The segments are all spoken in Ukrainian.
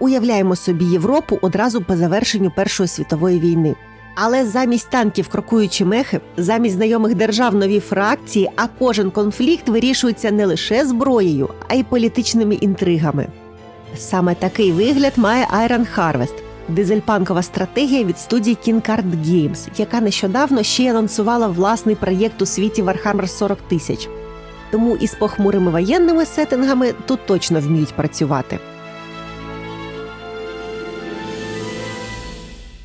Уявляємо собі Європу одразу по завершенню Першої світової війни. Але замість танків крокуючі мехи, замість знайомих держав нові фракції, а кожен конфлікт вирішується не лише зброєю, а й політичними інтригами. Саме такий вигляд має Iron Harvest – дизельпанкова стратегія від студії King Card Games, яка нещодавно ще й анонсувала власний проєкт у світі Warhammer 40 тисяч. Тому із похмурими воєнними сеттингами тут точно вміють працювати.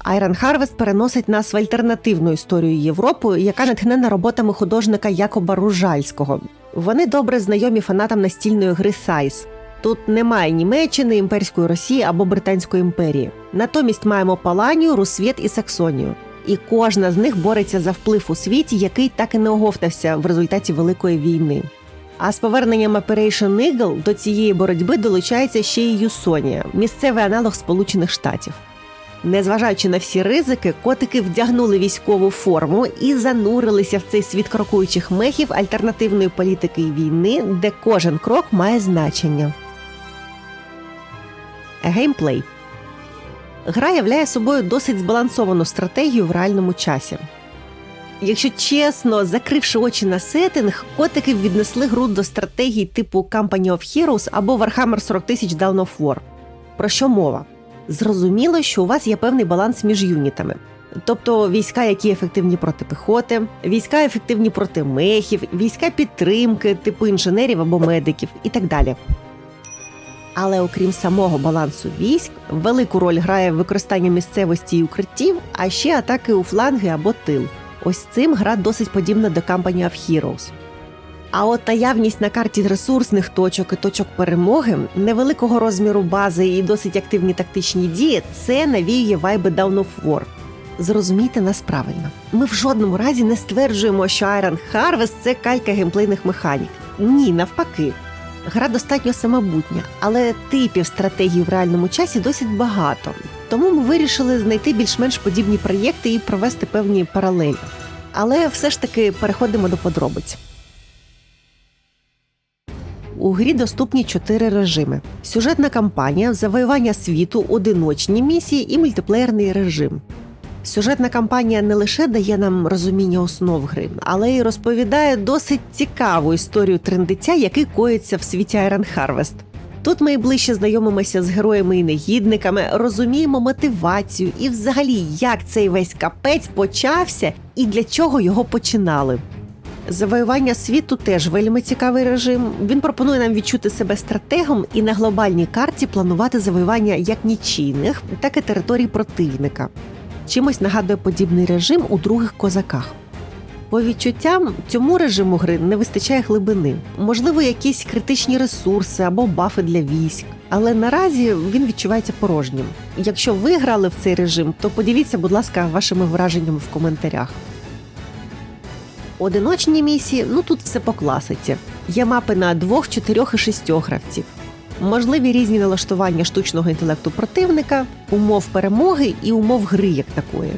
Iron Harvest переносить нас в альтернативну історію Європи, яка натхнена роботами художника Якоба Ружальського. Вони добре знайомі фанатам настільної гри Сайс. Тут немає Німеччини, імперської Росії або Британської імперії. Натомість маємо Паланію, Русвіт і Саксонію. І кожна з них бореться за вплив у світі, який так і не оговтався в результаті Великої війни. А з поверненням Operation Eagle до цієї боротьби долучається ще й Юсонія, місцевий аналог Сполучених Штатів. Незважаючи на всі ризики, котики вдягнули військову форму і занурилися в цей світ крокуючих мехів альтернативної політики і війни, де кожен крок має значення. Геймплей гра являє собою досить збалансовану стратегію в реальному часі. Якщо чесно, закривши очі на сеттинг, котики віднесли гру до стратегій типу Company of Heroes або Warhammer 40 тисяч Dawn of War. Про що мова? Зрозуміло, що у вас є певний баланс між юнітами. Тобто війська, які ефективні проти піхоти, війська ефективні проти мехів, війська підтримки, типу інженерів або медиків і так далі. Але окрім самого балансу військ, велику роль грає використання місцевості і укриттів, а ще атаки у фланги або тил. Ось цим гра досить подібна до Company of Heroes. А от наявність на карті ресурсних точок і точок перемоги, невеликого розміру бази і досить активні тактичні дії це навіює вайби Down of War. Зрозумійте нас правильно. Ми в жодному разі не стверджуємо, що Iron Harvest – це калька геймплейних механік. Ні, навпаки. Гра достатньо самобутня, але типів стратегії в реальному часі досить багато. Тому ми вирішили знайти більш-менш подібні проєкти і провести певні паралелі. Але все ж таки переходимо до подробиць. У грі доступні чотири режими: сюжетна кампанія, завоювання світу, одиночні місії і мультиплеєрний режим. Сюжетна кампанія не лише дає нам розуміння основ гри, але й розповідає досить цікаву історію трендиця, який коїться в світі Iron Harvest. Тут ми ближче знайомимося з героями і негідниками, розуміємо мотивацію і, взагалі, як цей весь капець почався і для чого його починали. Завоювання світу теж вельми цікавий режим. Він пропонує нам відчути себе стратегом і на глобальній карті планувати завоювання як нічийних, так і територій противника. Чимось нагадує подібний режим у других козаках. По відчуттям цьому режиму гри не вистачає глибини, можливо, якісь критичні ресурси або бафи для військ. Але наразі він відчувається порожнім. Якщо ви грали в цей режим, то поділіться, будь ласка, вашими враженнями в коментарях. Одиночні місії, ну тут все по класиці. Є мапи на двох, чотирьох і шістьох гравців. Можливі різні налаштування штучного інтелекту противника, умов перемоги і умов гри як такої.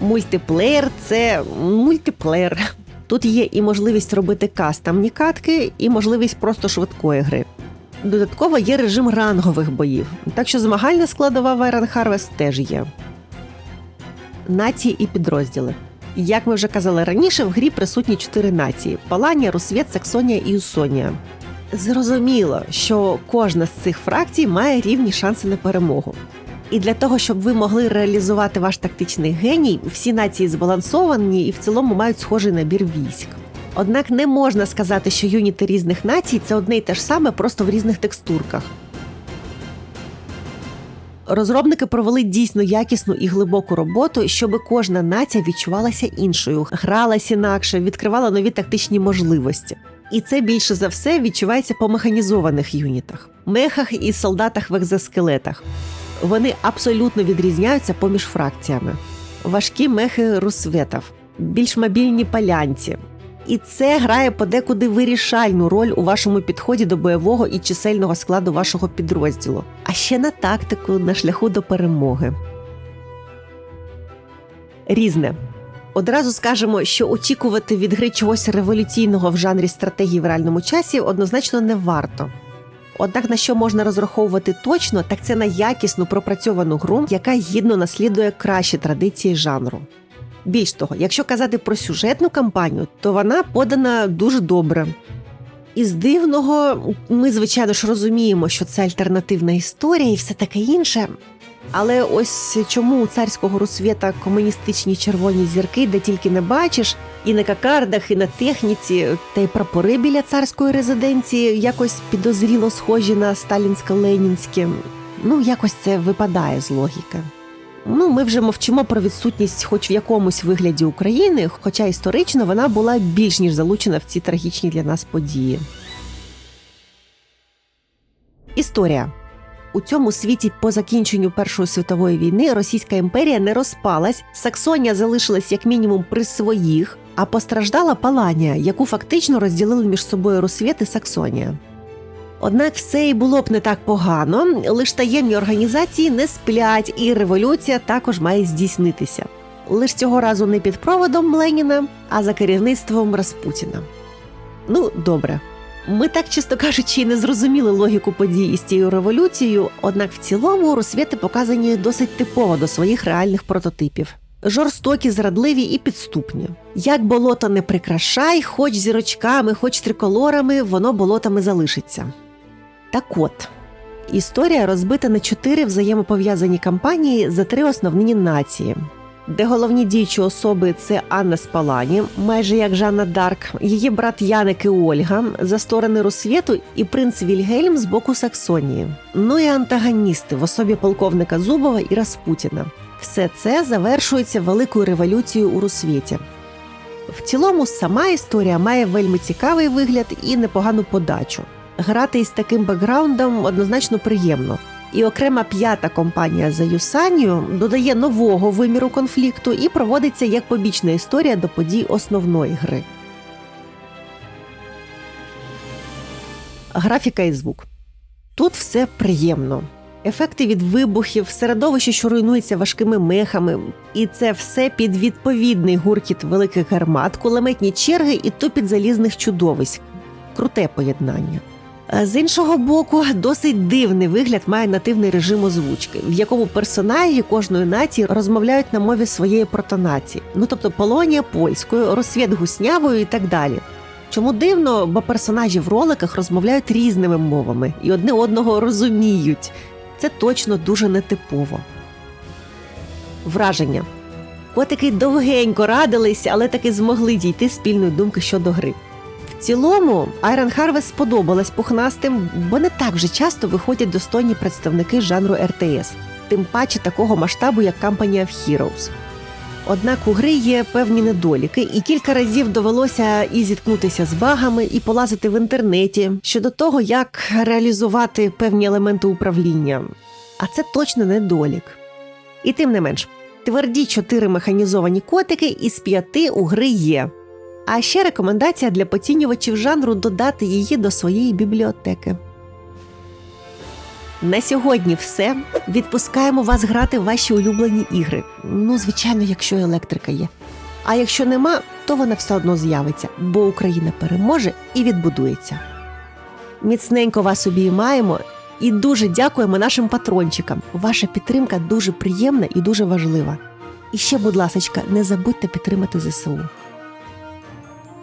Мультиплеєр це мультиплеєр. Тут є і можливість робити кастомні катки, і можливість просто швидкої гри. Додатково є режим рангових боїв, так що змагальна складова в Iron Harvest теж є. Нації і підрозділи. Як ми вже казали раніше, в грі присутні чотири нації: Паланія, Русвєт, Саксонія і Усонія. Зрозуміло, що кожна з цих фракцій має рівні шанси на перемогу. І для того, щоб ви могли реалізувати ваш тактичний геній, всі нації збалансовані і в цілому мають схожий набір військ. Однак не можна сказати, що юніти різних націй це одне й те ж саме, просто в різних текстурках. Розробники провели дійсно якісну і глибоку роботу, щоб кожна нація відчувалася іншою, гралась інакше, відкривала нові тактичні можливості. І це більше за все відчувається по механізованих юнітах, мехах і солдатах в екзоскелетах. Вони абсолютно відрізняються поміж фракціями. Важкі мехи русветов, більш мобільні палянці. І це грає подекуди вирішальну роль у вашому підході до бойового і чисельного складу вашого підрозділу, а ще на тактику на шляху до перемоги. Різне. Одразу скажемо, що очікувати від гри чогось революційного в жанрі стратегії в реальному часі однозначно не варто. Однак на що можна розраховувати точно, так це на якісну пропрацьовану гру, яка гідно наслідує кращі традиції жанру. Більш того, якщо казати про сюжетну кампанію, то вона подана дуже добре. Із дивного, ми, звичайно ж, розуміємо, що це альтернативна історія і все таке інше. Але ось чому у царського розсвіта комуністичні червоні зірки, де тільки не бачиш, і на кокардах, і на техніці, та й прапори біля царської резиденції якось підозріло схожі на сталінсько-ленінські. Ну, якось це випадає з логіки. Ну, ми вже мовчимо про відсутність, хоч в якомусь вигляді України, хоча історично вона була більш ніж залучена в ці трагічні для нас події. Історія у цьому світі по закінченню Першої світової війни Російська імперія не розпалась, Саксонія залишилась як мінімум при своїх, а постраждала Паланія, яку фактично розділили між собою Росвіт і Саксонія. Однак все і було б не так погано, лише таємні організації не сплять, і революція також має здійснитися. Лиш цього разу не під проводом Леніна, а за керівництвом Распутіна. Ну, добре. Ми так, чесно кажучи, не зрозуміли логіку подій із цією революцією, однак в цілому розсвіти показані досить типово до своїх реальних прототипів. Жорстокі, зрадливі і підступні. Як болото не прикрашай, хоч зірочками, хоч триколорами, воно болотами залишиться. Так от, історія розбита на чотири взаємопов'язані кампанії за три основні нації, де головні діючі особи це Анна Спалані, майже як Жанна Дарк, її брат Яник і Ольга за сторони Росвіту і принц Вільгельм з боку Саксонії. Ну і антагоністи в особі полковника Зубова і Распутіна. Все це завершується великою революцією у Росвіті. В цілому, сама історія має вельми цікавий вигляд і непогану подачу. Грати із таким бекграундом однозначно приємно. І окрема п'ята компанія за Юсанію додає нового виміру конфлікту і проводиться як побічна історія до подій основної гри. Графіка і звук. Тут все приємно. Ефекти від вибухів, середовище, що руйнується важкими мехами, і це все під відповідний гуркіт великих гармат, кулеметні черги і тупіт залізних чудовиськ. Круте поєднання. З іншого боку, досить дивний вигляд має нативний режим озвучки, в якому персонажі кожної нації розмовляють на мові своєї протонації. Ну тобто Полонія польською, розсвіт гуснявою і так далі. Чому дивно, бо персонажі в роликах розмовляють різними мовами і одне одного розуміють. Це точно дуже нетипово. Враження. Котики довгенько радились, але таки змогли дійти спільної думки щодо гри. Цілому, Iron Harvest сподобалась пухнастим, бо не так вже часто виходять достойні представники жанру РТС, тим паче такого масштабу, як Company of Heroes. Однак у гри є певні недоліки, і кілька разів довелося і зіткнутися з багами, і полазити в інтернеті щодо того, як реалізувати певні елементи управління. А це точно недолік. І тим не менш, тверді чотири механізовані котики із п'яти у гри є. А ще рекомендація для поцінювачів жанру додати її до своєї бібліотеки. На сьогодні все. Відпускаємо вас грати в ваші улюблені ігри. Ну, звичайно, якщо електрика є. А якщо нема, то вона все одно з'явиться, бо Україна переможе і відбудується. Міцненько вас обіймаємо і дуже дякуємо нашим патрончикам. Ваша підтримка дуже приємна і дуже важлива. І ще, будь ласка, не забудьте підтримати ЗСУ.